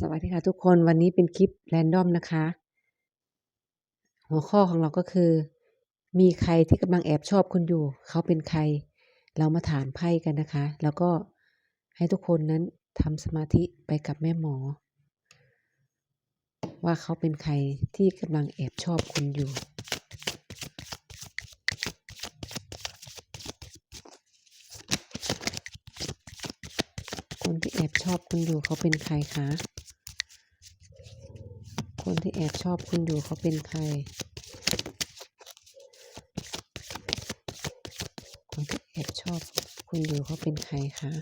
สวัสดีค่ะทุกคนวันนี้เป็นคลิปแรนดอมนะคะ หัวข้อของเราก็คือ มีใครที่กำลังแอบชอบคุณอยู่ เขาเป็นใคร เรามาถามไพ่กันนะคะ แล้วก็ให้ทุกคนนั้นทำสมาธิไปกับแม่หมอ ว่าเขาเป็นใครที่กำลังแอบชอบคุณอยู่คนที่แอบชอบคุณอยู่เขาเป็นใครคะ คนที่แอบชอบคุณอยู่เขาเป็นใคร คนที่แอบชอบคุณอยู่เขาเป็นใครคะ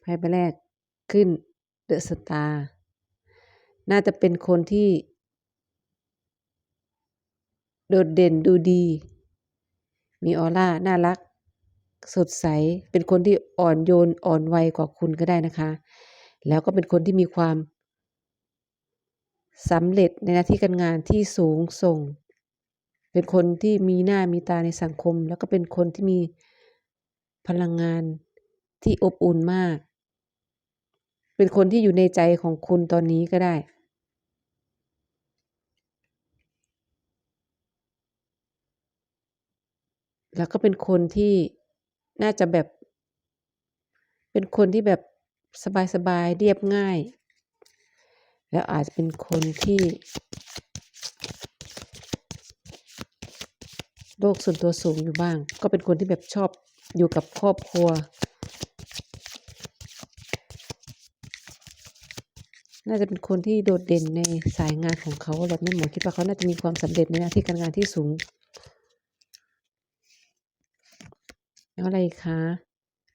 ไพ่ใบแรกขึ้นเดอะสตาร์น่าจะเป็นคนที่ โดดเด่นดูดี มีออร่า น่ารัก สดใส เป็นคนที่อ่อนโยนอ่อนวัยกว่าคุณก็ได้นะคะ แล้วก็เป็นคนที่มีความสำเร็จในหน้าที่การงานที่สูงส่ง เป็นคนที่มีหน้ามีตาในสังคม แล้วก็เป็นคนที่มีพลังงานที่อบอุ่นมาก เป็นคนที่อยู่ในใจของคุณตอนนี้ก็ได้ แล้วก็เป็นคนที่น่าจะแบบ เป็นคนที่แบบสบายๆเรียบง่าย แล้วอาจจะเป็นคนที่โลกส่วนตัวสูงอยู่บ้าง ก็เป็นคนที่แบบชอบอยู่กับครอบครัว น่าจะเป็นคนที่โดดเด่นในสายงานของเขาแบบแม่หมอคิดว่าเขาน่าจะมีความสำเร็จในหน้าที่การงานที่สูง แล้วอะไรคะ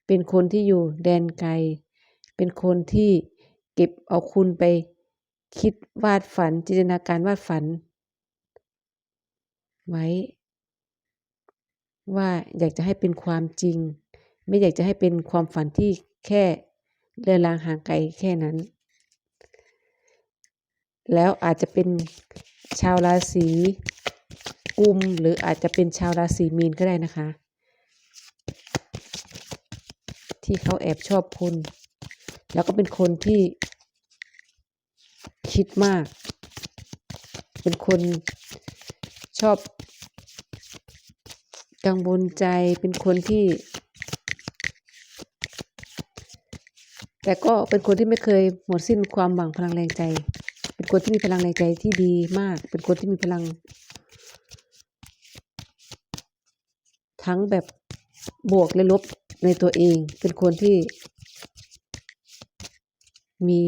เป็นคนที่อยู่แดนไกล เป็นคนที่เก็บเอาคุณไปคิดวาดฝันจินตนาการวาดฝัน ไว้ ว่าอยากจะให้เป็นความจริง ไม่อยากจะให้เป็นความฝันที่แค่เดินลางห่างไกลแค่นั้น แล้วอาจจะเป็นชาวราศีกุมหรืออาจจะเป็นชาวราศีมีนก็ได้นะคะ ที่เขาแอบชอบคุณ แล้วก็เป็นคนที่คิดมาก เป็นคนชอบ กังวลใจเป็นคนที่ แต่ก็เป็นคนที่ไม่เคยหมดสิ้นความหวังพลังแรงใจ เป็นคนที่มีพลังแรงใจที่ดีมาก เป็นคนที่มีพลัง ทั้งแบบบวกและลบ ในตัวเองเป็นคนที่ มี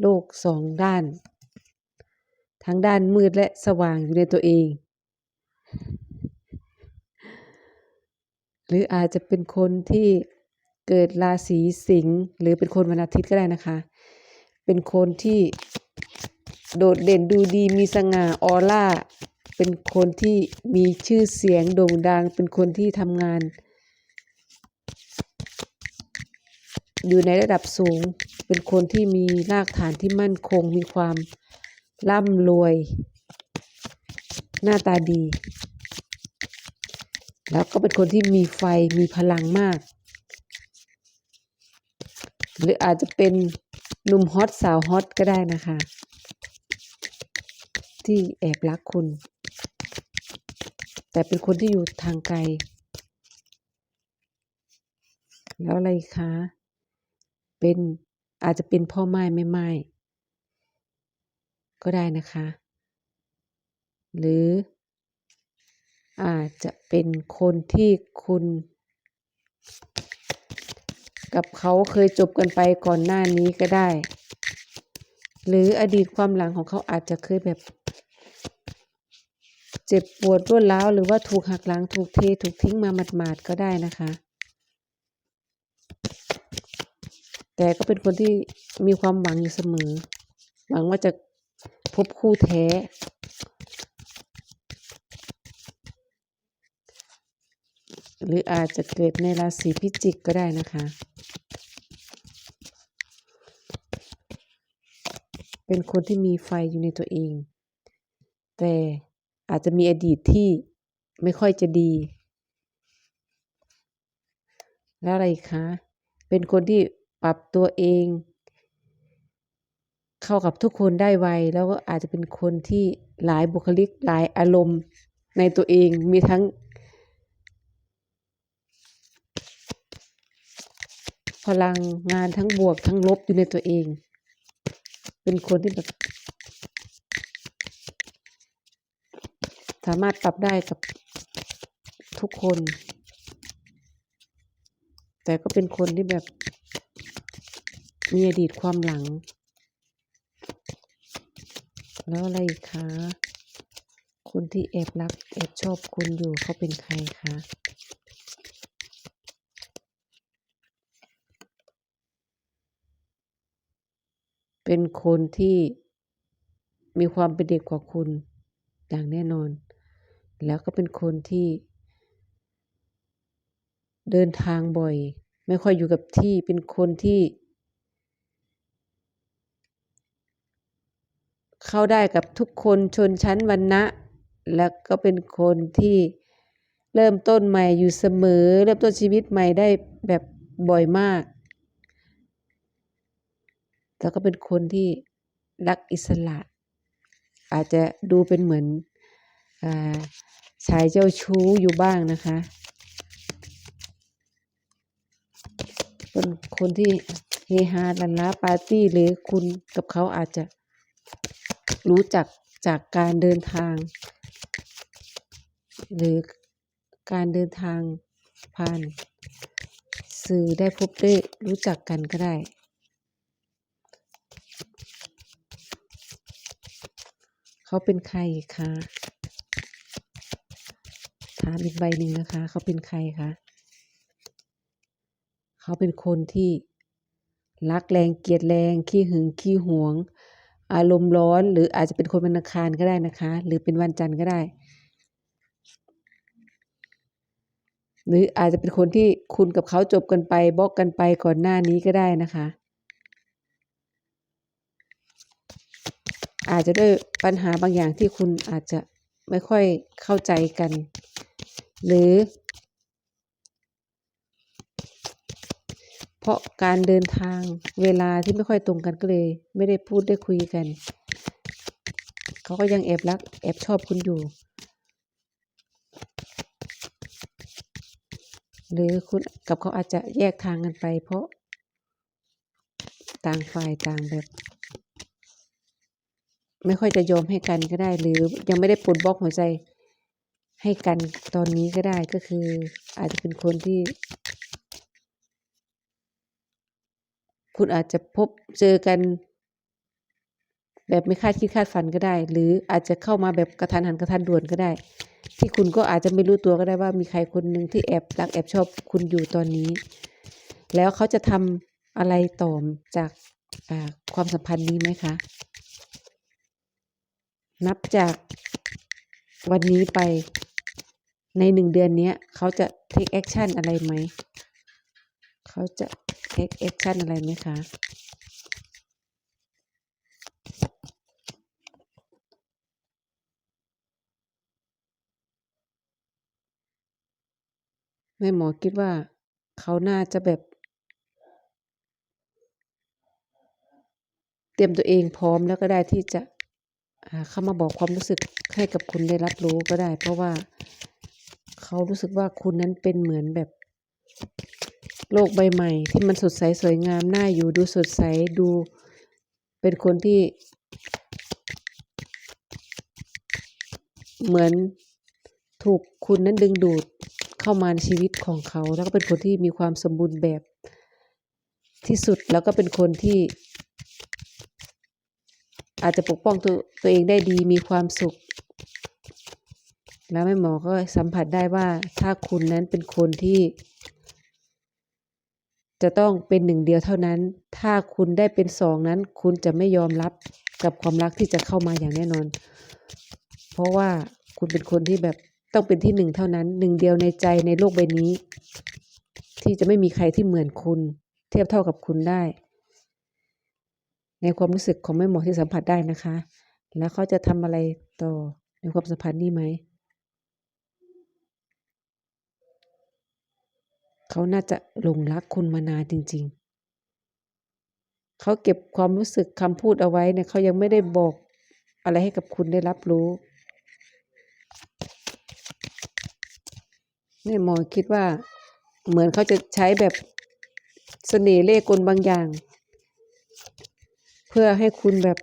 โลกสองด้าน ทั้งด้านมืดและสว่างอยู่ในตัวเอง หรืออาจจะเป็นคนที่เกิดราศีสิงห์หรือเป็นคนวันอาทิตย์ก็ได้นะคะ เป็นคนที่โดดเด่นดูดีมีสง่าออร่า เป็นคนที่มีชื่อเสียงโด่งดัง เป็นคนที่ทำงาน อยู่ ในระดับสูง เป็นคนที่มีรากฐานที่มั่นคง มีความร่ำรวย หน้าตาดี แล้วก็เป็นคนที่มีไฟ มีพลังมาก หรืออาจจะเป็นหนุ่มฮอตสาวฮอตก็ได้นะคะ ที่แอบรักคุณ แต่เป็นคนที่อยู่ทางไกล แล้วอะไรคะ เป็นอาจจะเป็นพ่อไม้แม่ไม้ก็ได้นะคะ หรืออาจจะเป็นคนที่คุณ กับเขาเคยจบกันไปก่อนหน้านี้ก็ได้ หรืออดีตความหลังของเขาอาจจะเคยแบบ เจ็บปวดรวดร้าวหรือว่าถูกหักหลังถูกเทถูกทิ้งมาหมาดๆก็ได้นะคะ แต่ก็เป็นคนที่มีความหวังอยู่เสมอ หวังว่าจะพบคู่แท้ หรืออาจจะเกิดในราศีพิจิกก็ได้นะคะ เป็นคนที่มีไฟอยู่ในตัวเอง แต่อาจจะมีอดีตที่ไม่ค่อยจะดี แล้วอะไรคะ เป็นคนที่ ปรับตัวเอง เข้ากับทุกคนได้ไว แล้วก็อาจจะเป็นคนที่หลายบุคลิกหลายอารมณ์ในตัวเองมีทั้ง พลังงานทั้งบวกทั้งลบอยู่ในตัวเอง เป็นคนที่แบบสามารถปรับได้กับทุกคน แต่ก็เป็นคนที่แบบ มีอดีตความหลัง แล้วอะไรคะคนที่แอบรักแอบชอบคุณอยู่เขาเป็นใครคะ?เป็นคนที่มีความเป็นเด็กกว่าคุณอย่างแน่นอน แล้วก็เป็นคนที่เดินทางบ่อย ไม่ค่อยอยู่กับที่ เป็นคนที่ เข้าได้กับทุกคนชนชั้นวรรณะ แล้วก็เป็นคนที่เริ่มต้นใหม่อยู่เสมอ เริ่มต้นชีวิตใหม่ได้แบบบ่อยมาก แล้วก็เป็นคนที่รักอิสระ อาจจะดูเป็นเหมือนอชายเจ้าชู้อยู่บ้างนะคะเป็นคนที่เฮฮาหลั่นลาปาร์ตีหรือคุณกับเขาอาจจะ รู้จักจากการเดินทาง หรือการเดินทางผ่านสื่อได้พบได้รู้จักกันก็ได้ เขาเป็นใครคะ?ถามอีกใบหนึ่งนะคะ เขาเป็นใครคะ?เขาเป็นคนที่รักแรงเกลียดแรง ขี้หึงขี้หวง อารมณ์ร้อน หรืออาจจะเป็นคนวันอังคารก็ได้นะคะ หรือเป็นวันจันทร์ก็ได้ หรืออาจจะเป็นคนที่คุณกับเขาจบกันไปบล็อกกันไปก่อนหน้านี้ก็ได้นะคะ อาจจะด้วยปัญหาบางอย่างที่คุณอาจจะไม่ค่อยเข้าใจกัน หรือ เพราะการเดินทางเวลาที่ไม่ค่อยตรงกันก็เลย ไม่ได้พูดได้คุยกัน เขาก็ยังแอบรักแอบชอบคุณอยู่ หรือคุณกับเขาอาจจะแยกทางกันไป เพราะ ต่างฝ่ายต่างแบบ ไม่ค่อยจะยอมให้กันก็ได้ หรือยังไม่ได้ปลดบล็อกหัวใจให้กันตอนนี้ก็ได้ก็คืออาจจะเป็นคนที่ คุณอาจจะพบเจอกัน แบบไม่คาดคิดคาดฝันก็ได้ หรืออาจจะเข้ามาแบบกระทันหันกระทันด่วนก็ได้ ที่คุณก็อาจจะไม่รู้ตัวก็ได้ว่ามีใครคนหนึ่งที่แอบรักแอบชอบคุณอยู่ตอนนี้ แล้วเขาจะทำอะไรต่อจากความสัมพันธ์นี้ไหมคะ?นับจากวันนี้ไปใน1เดือนนี้เขาจะเทกแอกชันอะไรไหม? เขาจะเทกแอกชันอะไรไหมคะ?แม่หมอคิดว่าเขาน่าจะแบบ เตรียมตัวเองพร้อมแล้วก็ได้ที่จะเข้ามาบอกความรู้สึกให้กับคุณได้รับรู้ก็ได้ เพราะว่าเขารู้สึกว่าคุณนั้นเป็นเหมือนแบบ โลกใบใหม่ ที่มันสดใสสวยงามน่าอยู่ดูสดใสดูเป็นคนที่ เหมือนถูกคุณนั้นดึงดูดเข้ามาในชีวิตของเขา แล้วก็เป็นคนที่มีความสมบูรณ์แบบที่สุดแล้วก็เป็นคนที่ อาจจะปกป้องตัวตัวเองได้ดีมีความสุข แล้วแม่หมอก็สัมผัสได้ว่าถ้าคุณนั้นเป็นคนที่ จะต้องเป็น1เดียวเท่านั้น ถ้าคุณได้เป็น2นั้น คุณจะไม่ยอมรับกับความรักที่จะเข้ามาอย่างแน่นอน เพราะว่าคุณเป็นคนที่แบบต้องเป็นที่1เท่านั้น1เดียวในใจในโลกใบนี้ ที่จะไม่มีใครที่เหมือนคุณ เทียบเท่ากับคุณได้ ในความรู้สึกของแม่หมอที่สัมผัสได้นะคะ แล้วเขาจะทำอะไรต่อในความสัมพันธ์นี้ไหม เขาน่าจะหลงรักคุณมานานจริง ๆ เขาเก็บความรู้สึกคำพูดเอาไว้เนี่ยเขายังไม่ได้บอกอะไรให้กับคุณได้รับรู้เนี่ยหมอคิดว่าเหมือนเขาจะใช้แบบเสน่ห์เล่กลบางอย่าง เพื่อให้คุณแบบ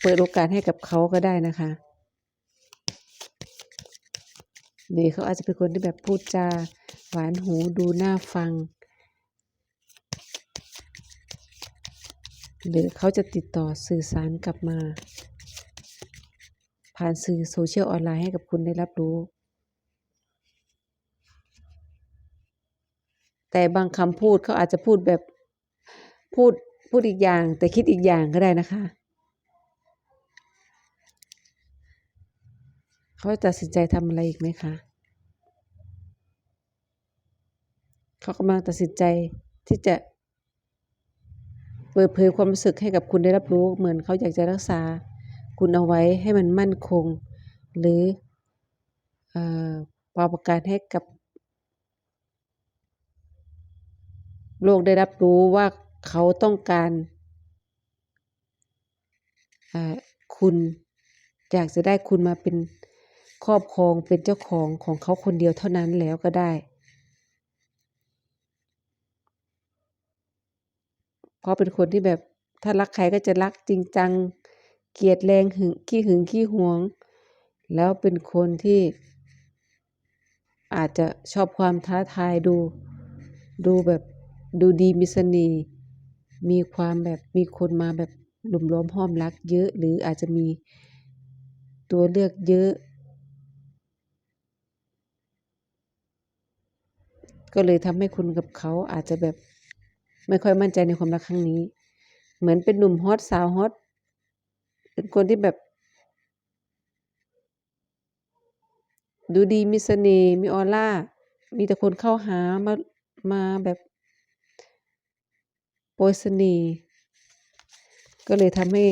เปิดโอกาสให้กับเขาก็ได้นะคะหรือเขาอาจจะเป็นคนที่แบบพูดจา หวานหูดูน่าฟัง หรือเขาจะติดต่อสื่อสารกลับมา ผ่านสื่อโซเชียลออนไลน์ให้กับคุณได้รับรู้ แต่บางคำพูดเขาอาจจะพูดแบบพูดพูดอีกอย่าง แต่คิดอีกอย่างก็ได้นะคะเขาตัดสินใจทำอะไรอีกไหมคะ เขากำลังตัดสินใจที่จะเปิดเผยความรู้สึกให้กับคุณได้รับรู้เหมือนเขาอยากจะรักษา คุณเอาไว้ให้มันมั่นคง หรือเอ่อเป่าประกาศให้กับโลกได้รับรู้ว่าเขาต้องการคุณอยากจะได้คุณมาเป็นครอบครองเป็นเจ้าของของเขาคนเดียวเท่านั้นแล้วก็ได้ เพราะเป็นคนที่แบบถ้ารักใครก็จะรักจริงจัง เกลียดแรงหึงขี้หึงขี้หวง แล้วเป็นคนที่ อาจจะชอบความท้าทายดู ดูแบบดูดีมีเสน่ห์มีความแบบมีคนมาแบบหลุมล้อมห้อมรักเยอะ หรืออาจจะมีตัวเลือกเยอะ ก็เลยทำให้คุณกับเขาอาจจะแบบ ไม่ค่อยมั่นใจในความรักครั้งนี้ เหมือนเป็นหนุ่มฮอตสาวฮอต เป็นคนที่แบบ ดูดีมีเสน่ห์มีออร่า มีแต่คนเข้าหามามาแบบโปรยเสน่ห์ก็เลยทำให้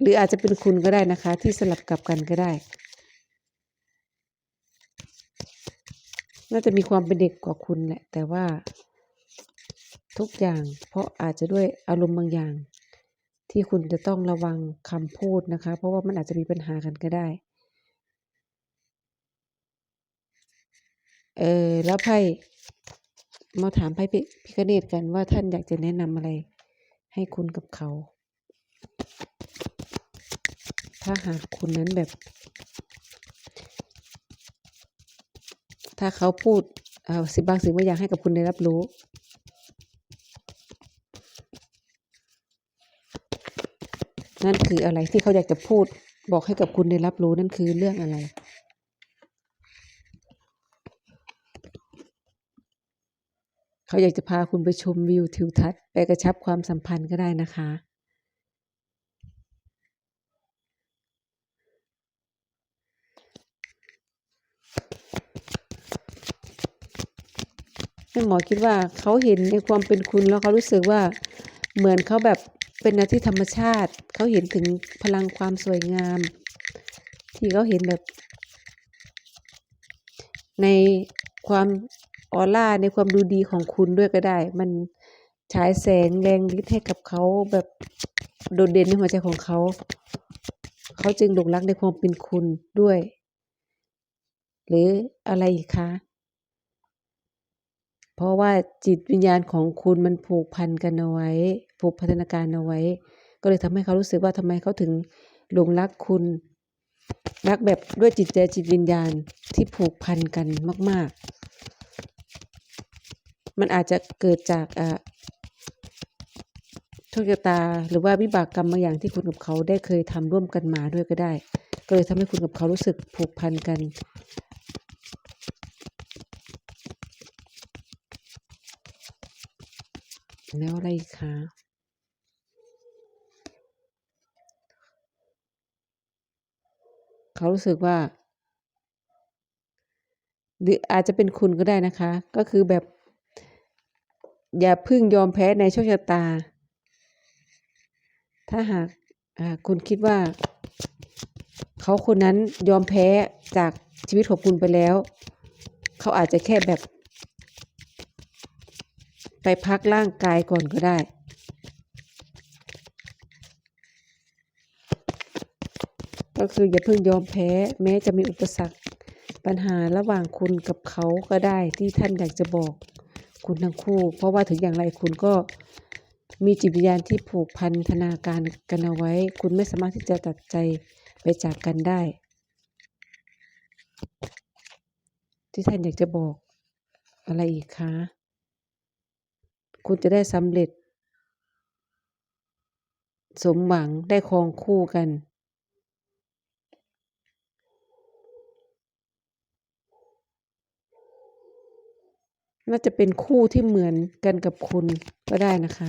หรืออาจจะเป็นคุณก็ได้นะคะ ที่สลับกลับกันก็ได้ น่าจะมีความเป็นเด็กกว่าคุณแหละ แต่ว่า ทุกอย่าง เพราะอาจจะด้วยอารมณ์บางอย่าง ที่คุณจะต้องระวังคำพูดนะคะ เพราะว่ามันอาจจะมีปัญหากันก็ได้ เออแล้วไพ่มาถามไพ่พิคเนตกันว่าท่านอยากจะแนะนำอะไร ให้คุณกับเขา ถ้าหากคุณนั้นแบบ ถ้าเขาพูดเอ่อสิบางสิ่งบางอย่างให้กับคุณได้รับรู้ นั่นคืออะไรที่เขาอยากจะพูดบอกให้กับคุณได้รับรู้นั่นคือเรื่องอะไร เขาอยากจะพาคุณไปชมวิวทิวทัศน์ไปกระชับความสัมพันธ์ก็ได้นะคะแม่หมอคิดว่าเขาเห็นในความเป็นคุณแล้วเขารู้สึกว่าเหมือนเขาแบบ เป็นหนาที่ธรรมชาติ เขาเห็นถึงพลังความสวยงาม ที่เขาเห็นแบบ ในความออร่าในความดูดีของคุณด้วยก็ได้ มันฉายแสงแรงฤทธิ์ให้กับเขาแบบโดดเด่นในหัวใจของเขา เขาจึงหลงรักในความเป็นคุณด้วย หรืออะไรอีกคะ เพราะว่าจิตวิญญาณของคุณมันผูกพันกันเอาไว้ ผูกพัฒนาการเอาไว้ ก็เลยทำให้เขารู้สึกว่าทำไมเขาถึงหลงรักคุณรักแบบด้วยจิตใจจิตวิญญาณที่ผูกพันกันมาก ๆ มันอาจจะเกิดจากอ่าโชคชะตาหรือว่าวิบากกรรมบางอย่างที่คุณกับเขาได้เคยทำร่วมกันมาด้วยก็ได้ ก็เลยทำให้คุณกับเขารู้สึกผูกพันกัน แล้วอะไรอีกคะเขารู้สึกว่า หรืออาจจะเป็นคุณก็ได้นะคะ ก็คือแบบ อย่าพึ่งยอมแพ้ในโชคชะตา ถ้าหากคุณคิดว่า เขาคนนั้นยอมแพ้จากชีวิตของคุณไปแล้ว เขาอาจจะแค่แบบ ไปพักร่างกายก่อนก็ได้ ก็คืออย่าเพิ่งยอมแพ้ แม้จะมีอุปสรรคปัญหาระหว่างคุณกับเขาก็ได้ที่ท่านอยากจะบอกคุณทั้งคู่ เพราะว่าถึงอย่างไรคุณก็มีจิตวิญญาณที่ผูกพันธนาการกันเอาไว้ คุณไม่สามารถที่จะตัดใจไปจากกันได้ ที่ท่านอยากจะบอกอะไรอีกคะ คุณจะได้สำเร็จ สมหวังได้ครองคู่กัน น่าจะเป็นคู่ที่เหมือนกันกับคุณก็ได้นะคะ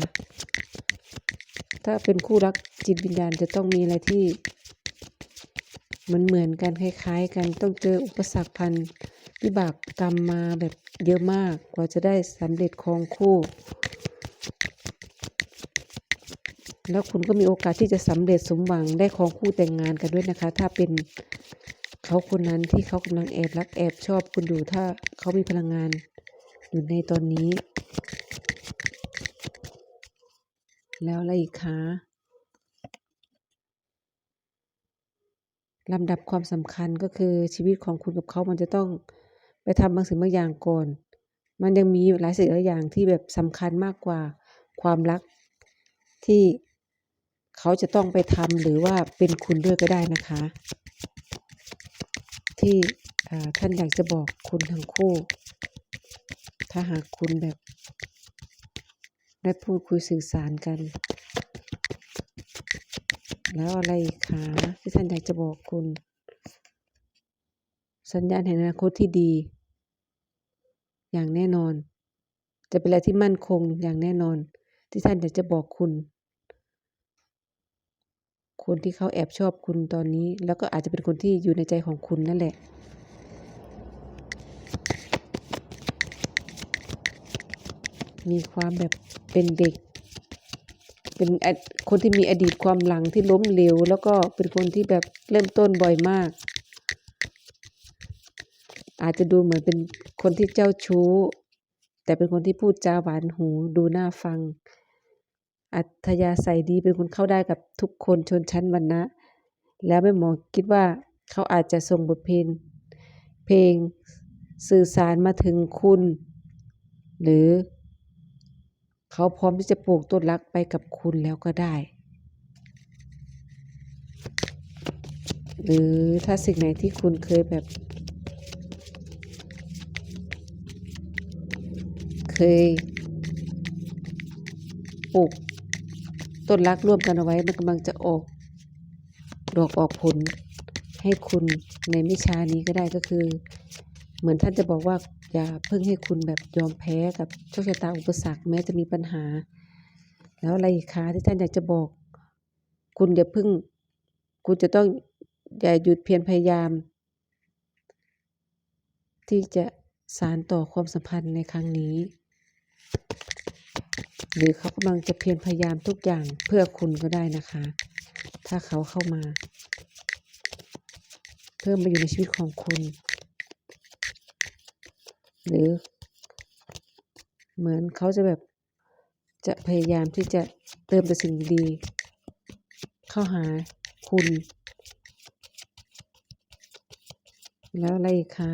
ถ้าเป็นคู่รักจิตวิญญาณจะต้องมีอะไรที่เหมือนเหมือนกันคล้ายๆ กันต้องเจออุปสรรคพัน วิบากกรรมมาแบบเยอะมากกว่าจะได้สำเร็จครองคู่ แล้วคุณก็มีโอกาสที่จะสำเร็จสมหวังได้ครองคู่แต่งงานกันด้วยนะคะ ถ้าเป็นเขาคนนั้นที่เขากำลังแอบรักแอบชอบคุณอยู่ถ้าเขามีพลังงานอยู่ในตอนนี้ แล้วอะไรอีกคะลำดับความสำคัญก็คือชีวิตของคุณกับเขามันจะต้อง ทำบางสิ่งบางอย่างก่อน มันยังมีหลายสิ่งหลายอย่างที่แบบสำคัญมากกว่าความรักที่เขาจะต้องไปทำหรือว่าเป็นคุณด้วยก็ได้นะคะ ที่ท่านอยากจะบอกคุณทั้งคู่ ถ้าหากคุณแบบ ได้พูดคุยสื่อสารกัน แล้วอะไรคะที่ท่านอยากจะบอกคุณ สัญญาณแห่งอนาคตที่ดี อย่างแน่นอน จะเป็นอะไรที่มั่นคงอย่างแน่นอน ที่ท่านอยากจะบอกคุณ คนที่เขาแอบชอบคุณตอนนี้ แล้วก็อาจจะเป็นคนที่อยู่ในใจของคุณนั่นแหละมีความแบบเป็นเด็ก เป็นคนที่มีอดีตความหลังที่ล้มเหลว แล้วก็เป็นคนที่แบบเริ่มต้นบ่อยมาก อาจจะดูเหมือนเป็น คนที่เจ้าชู้ แต่เป็นคนที่พูดจาหวานหูดูน่าฟัง อัธยาศัยดีเป็นคนเข้าได้กับทุกคนชนชั้นวรรณะ แล้วแม่หมอคิดว่าเขาอาจจะส่งบทเพลง เพลงสื่อสารมาถึงคุณ หรือ เขาพร้อมที่จะปลูกต้นรักไปกับคุณแล้วก็ได้ หรือถ้าสิ่งไหนที่คุณเคยแบบ เคยปลูกต้นรักร่วมกันเอาไว้มันกำลังจะออกดอกออกผลให้คุณในไม่ช้านี้ก็ได้ก็คือ เหมือนท่านจะบอกว่าอย่าเพิ่งให้คุณแบบยอมแพ้กับโชคชะตาอุปสรรคแม้จะมีปัญหา แล้วอะไรคะที่ท่านอยากจะบอก คุณอย่าเพิ่ง คุณจะต้องอย่าหยุดเพียรพยายาม ที่จะสารต่อความสัมพันธ์ในครั้งนี้ หรือเขากำลังจะเพียรพยายามทุกอย่างเพื่อคุณก็ได้นะคะ ถ้าเขาเข้ามา เพิ่มมาอยู่ในชีวิตของคุณ หรือ เหมือนเขาจะแบบจะพยายามที่จะเติมแต่สิ่งดีเข้าหาคุณ แล้วอะไรคะ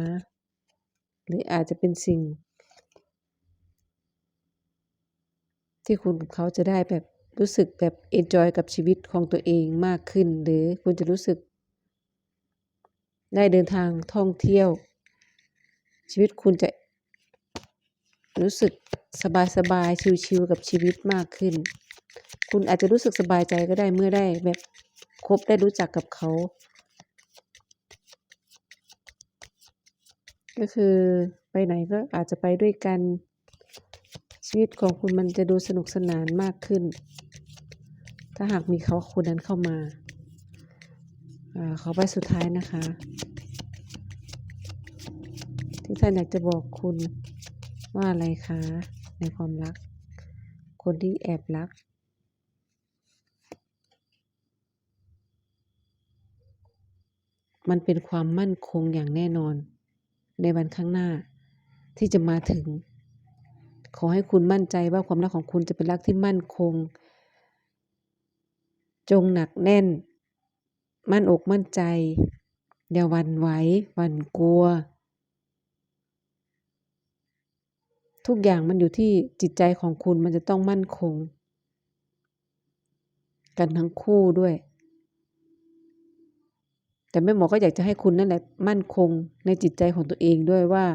หรืออาจจะเป็นสิ่ง ที่คุณกับเขาจะได้แบบรู้สึกแบบเอนจอยกับชีวิตของตัวเองมากขึ้น หรือคุณจะรู้สึก ได้เดินทางท่องเที่ยว ชีวิตคุณจะรู้สึกสบายสบายชิวๆกับชีวิตมากขึ้น คุณอาจจะรู้สึกสบายใจก็ได้เมื่อได้แบบคบได้รู้จักกับเขา ก็คือไปไหนก็อาจจะไปด้วยกัน ชีวิตของคุณมันจะดูสนุกสนานมากขึ้น ถ้าหากมีเขาคนนั้นเข้ามาเขาไปสุดท้ายนะคะ ที่ท่านอยากจะบอกคุณว่าอะไรคะในความรัก คนที่แอบรักมันเป็นความมั่นคงอย่างแน่นอนในวันข้างหน้าที่จะมาถึง ขอให้คุณมั่นใจว่าความรักของคุณจะเป็นรักที่มั่นคง จงหนักแน่น มั่นอกมั่นใจ อย่าวันไหววันกลัว ทุกอย่างมันอยู่ที่จิตใจของคุณมันจะต้องมั่นคง กันทั้งคู่ด้วยแต่แม่หมอก็อยากจะให้คุณนั่นแหละมั่นคงในจิตใจของตัวเองด้วยว่า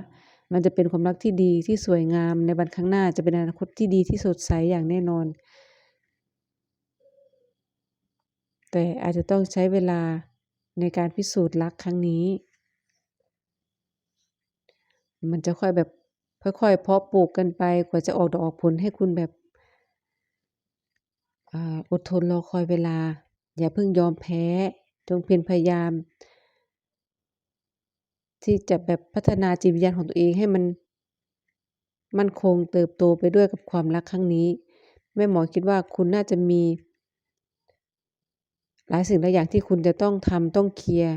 มันจะเป็นความรักที่ดีที่สวยงามในวันข้างหน้าจะเป็นอนาคตที่ดีที่สดใสอย่างแน่นอน แต่อาจจะต้องใช้เวลาในการพิสูจน์รักครั้งนี้ มันจะค่อยแบบค่อยๆเพาะปลูกกันไปกว่าจะออกดอกออกผลให้คุณแบบออดทนรอคอยเวลา อย่าเพิ่งยอมแพ้ จงเพียรพยายาม ที่จะแบบพัฒนาจิตวิญญาณของตัวเองให้มัน มั่นคงเติบโตไปด้วยกับความรักครั้งนี้ แม่หมอคิดว่าคุณน่าจะมี หลายสิ่งหลายอย่างที่คุณจะต้องทำต้องเคลียร์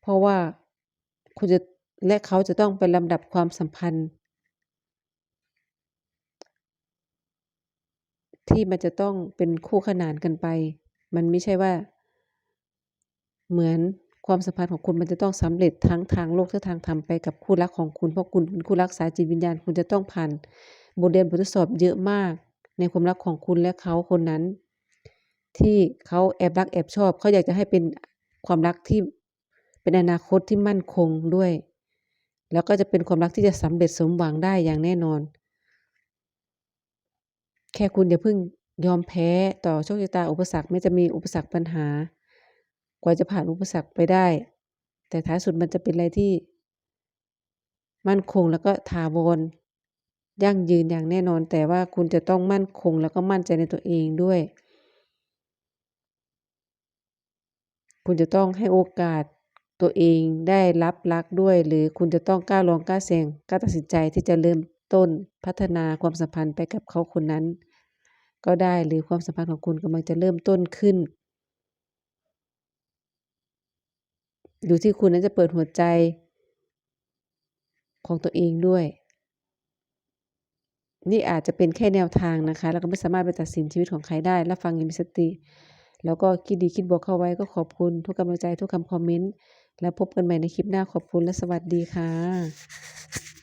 เพราะว่าคุณจะและเขาจะต้องไปลำดับความสัมพันธ์ ที่มันจะต้องเป็นคู่ขนานกันไป มันไม่ใช่ว่า เหมือน ความสัมพันธ์ของคุณมันจะต้องสำเร็จทั้งทางโลกและทางธรรมไปกับคู่รักของคุณเพราะคุณเป็นคู่รักสายจิตวิญญาณคุณจะต้องผ่านบทเรียนบททดสอบเยอะมาก ในความรักของคุณและเขาคนนั้น ที่เขาแอบรักแอบชอบเขาอยากจะให้เป็นความรักที่เป็นอนาคตที่มั่นคงด้วย แล้วก็จะเป็นความรักที่จะสำเร็จสมหวังได้อย่างแน่นอน แค่คุณอย่าเพิ่งยอมแพ้ต่อโชคชะตาอุปสรรคแม้จะมีอุปสรรคปัญหา ว่าจะผ่านอุปสรรคไปได้ แต่ท้ายสุดมันจะเป็นอะไรที่ มั่นคงแล้วก็ถาวรยั่งยืนอย่างแน่นอน แต่ว่าคุณจะต้องมั่นคงแล้วก็มั่นใจในตัวเองด้วย คุณจะต้องให้โอกาสตัวเองได้รับรักด้วย หรือคุณจะต้องกล้าลองกล้าเสี่ยงกล้าตัดสินใจที่จะเริ่มต้นพัฒนาความสัมพันธ์ไปกับเขาคนนั้น ก็ได้หรือความสัมพันธ์ของคุณกำลังจะเริ่มต้นขึ้น อยู่ที่คุณนั้นจะเปิดหัวใจของตัวเองด้วย นี่อาจจะเป็นแค่แนวทางนะคะแล้วก็ไม่สามารถไปตัดสินชีวิตของใครได้รับฟังอย่างมีสติ แล้วก็คิดดีคิดบวกเข้าไว้ก็ขอบคุณทุกกำลังใจทุกคำคอมเมนต์ แล้วพบกันใหม่ในคลิปหน้าขอบคุณและสวัสดีค่ะ